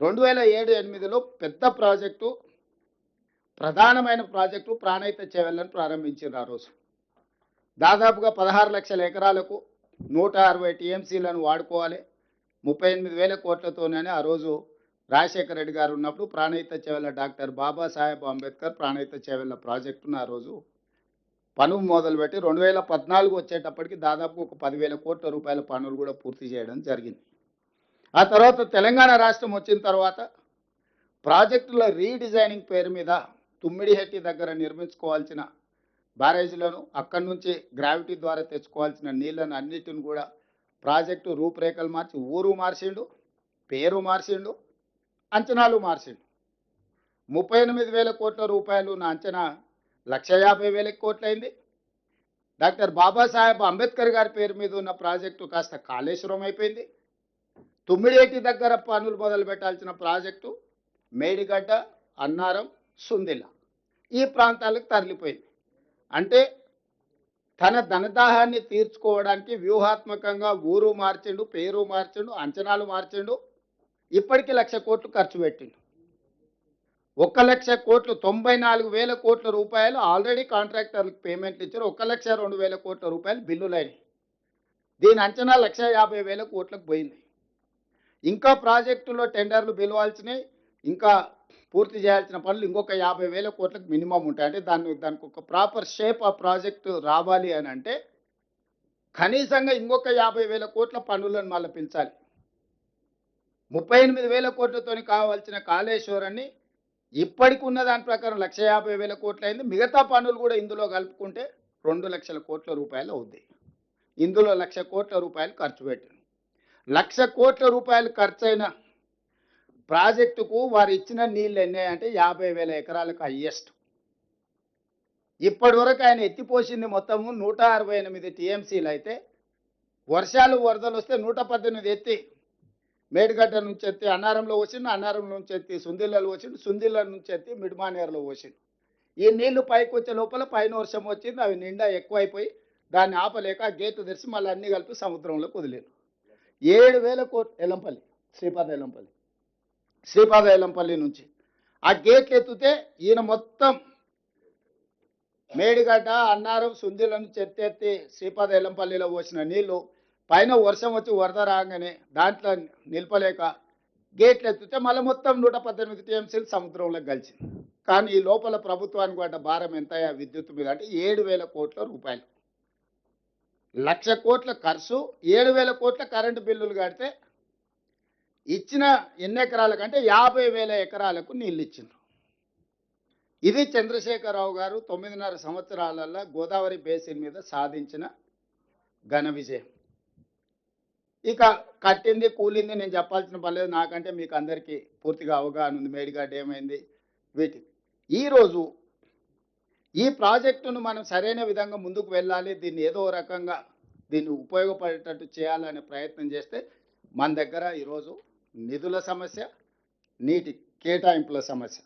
రెండు వేల ఏడు ఎనిమిదిలో పెద్ద ప్రాజెక్టు ప్రధానమైన ప్రాజెక్టు ప్రాణహిత చేవెళ్ళని ప్రారంభించారు ఆ రోజు. దాదాపుగా పదహారు లక్షల ఎకరాలకు నూట అరవై టీఎంసీలను వాడుకోవాలి. ముప్పై ఎనిమిది వేల కోట్లతోనే ఆ రోజు రాజశేఖర రెడ్డి గారు ఉన్నప్పుడు ప్రాణహిత చేవెళ్ళ డాక్టర్ బాబాసాహెబ్ అంబేద్కర్ ప్రాణహిత చేవెళ్ళ ప్రాజెక్టును ఆ రోజు పనులు మొదలుపెట్టి రెండు వేల పద్నాలుగు వచ్చేటప్పటికి దాదాపు ఒక పదివేల కోట్ల రూపాయల పనులు కూడా పూర్తి చేయడం జరిగింది. ఆ తర్వాత తెలంగాణ రాష్ట్రం వచ్చిన తర్వాత ప్రాజెక్టుల రీడిజైనింగ్ పేరు మీద తుమ్మిడిహెట్టి దగ్గర నిర్మించుకోవాల్సిన బ్యారేజీలను అక్కడి నుంచి గ్రావిటీ ద్వారా తెచ్చుకోవాల్సిన నీళ్ళను అన్నిటిని కూడా ప్రాజెక్టు రూపురేఖలు మార్చి ఊరు మార్చిండు పేరు మార్చిండు అంచనాలు మార్చిండు. ముప్పై ఎనిమిది వేల కోట్ల రూపాయలు నా అంచనా లక్ష యాభై వేల కోట్లయింది డాక్టర్ బాబాసాహెబ్ అంబేద్కర్ గారి పేరు మీద ఉన్న ప్రాజెక్టు కాస్త కాళేశ్వరం అయిపోయింది. తుమ్మిడేటి దగ్గర పనులు మొదలు పెట్టాల్సిన ప్రాజెక్టు మేడిగడ్డ అన్నారం సుందిల్ల ఈ ప్రాంతాలకు తరలిపోయింది. అంటే తన ధనదాహాన్ని తీర్చుకోవడానికి వ్యూహాత్మకంగా ఊరు మార్చిండు పేరు మార్చిండు అంచనాలు మార్చిండు ఇప్పటికి లక్ష కోట్లు ఖర్చు పెట్టిండు. ఒక లక్ష కోట్లు తొంభై నాలుగు వేల కోట్ల రూపాయలు ఆల్రెడీ కాంట్రాక్టర్లకు పేమెంట్లు ఇచ్చారు. ఒక లక్ష రెండు వేల కోట్ల రూపాయలు బిల్లులైనవి దీని అంచనా లక్ష యాభై వేల కోట్లకు పోయింది. ఇంకా ప్రాజెక్టులో టెండర్లు పిలవాల్సినవి ఇంకా పూర్తి చేయాల్సిన పనులు ఇంకొక యాభై వేల కోట్లకు మినిమం ఉంటాయి. అంటే దాన్ని దానికి ఒక ప్రాపర్ షేప్ ఆ ప్రాజెక్టు రావాలి అని అంటే కనీసంగా ఇంకొక యాభై వేల కోట్ల పనులను మళ్ళీ పిలిచాలి. ముప్పై ఎనిమిది వేల కోట్లతోని కావాల్సిన కాళేశ్వరాన్ని ఇప్పటికి ఉన్న దాని ప్రకారం లక్ష యాభై వేల కోట్లు అయింది మిగతా పనులు కూడా ఇందులో కలుపుకుంటే రెండు లక్షల కోట్ల రూపాయలు అవుద్ది. ఇందులో లక్ష కోట్ల రూపాయలు ఖర్చు పెట్టింది. లక్ష కోట్ల రూపాయలు ఖర్చైన ప్రాజెక్టుకు వారు ఇచ్చిన నీళ్ళు ఎన్ని అంటే యాభై వేల ఎకరాలకు హయ్యెస్ట్. ఇప్పటి వరకు ఆయన ఎత్తిపోసింది మొత్తము నూట అరవై ఎనిమిది టీఎంసీలు అయితే వర్షాలు వరదలు వస్తే నూట పద్దెనిమిది ఎత్తి మేడిగడ్డ నుంచి ఎత్తి అన్నారంలో వచ్చిండు అన్నారం నుంచి ఎత్తి సుందిళ్ళలో వచ్చిండు సుందిళ్ళ నుంచి ఎత్తి మిడిమానేరులో వచ్చిండు ఈ నీళ్ళు పైకి వచ్చే లోపల పైన వర్షం వచ్చింది అవి నిండా ఎక్కువైపోయి దాన్ని ఆపలేక గేటు తెరిచి మళ్ళీ అన్ని కలిపి సముద్రంలో వదిలేరు. ఏడు వేల కోట్ ఎలంపల్లి శ్రీపాద ఎలంపల్లి శ్రీపాద ఎలంపల్లి నుంచి. ఆ గేట్లు ఎత్తితే ఈయన మొత్తం మేడిగడ్డ అన్నారం సుందిలను చెత్తెత్తి శ్రీపాద ఎల్లంపల్లిలో పోసిన నీళ్ళు పైన వర్షం వచ్చి వరద రాగానే దాంట్లో నిలపలేక గేట్లు ఎత్తితే మళ్ళీ మొత్తం నూట పద్దెనిమిది టీఎంసీలు సముద్రంలో కలిసింది కానీ ఈ లోపల ప్రభుత్వానికి పడ్డ భారం ఎంత విద్యుత్ మీద అంటే ఏడు వేల కోట్ల రూపాయలు. లక్ష కోట్ల ఖర్చు ఏడు వేల కోట్ల కరెంటు బిల్లులు కడితే ఇచ్చిన ఎన్ని ఎకరాలకు అంటే యాభై వేల ఎకరాలకు నీళ్ళు ఇచ్చిండ్రు. ఇది చంద్రశేఖరరావు గారు తొమ్మిదిన్నర సంవత్సరాలలో గోదావరి బేసిన్ మీద సాధించిన ఘన విజయం. ఇక కట్టింది కూలింది నేను చెప్పాల్సిన పర్లేదు నాకంటే మీకు అందరికీ పూర్తిగా అవగాహన ఉంది. మేడిగడ్డ ఏమైంది? వీటి ఈరోజు ఈ ప్రాజెక్టును మనం సరైన విధంగా ముందుకు వెళ్ళాలి దీన్ని ఏదో రకంగా దీన్ని ఉపయోగపడేటట్టు చేయాలనే ప్రయత్నం చేస్తే మన దగ్గర ఈరోజు నిధుల సమస్య నీటి కేటాయింపుల సమస్య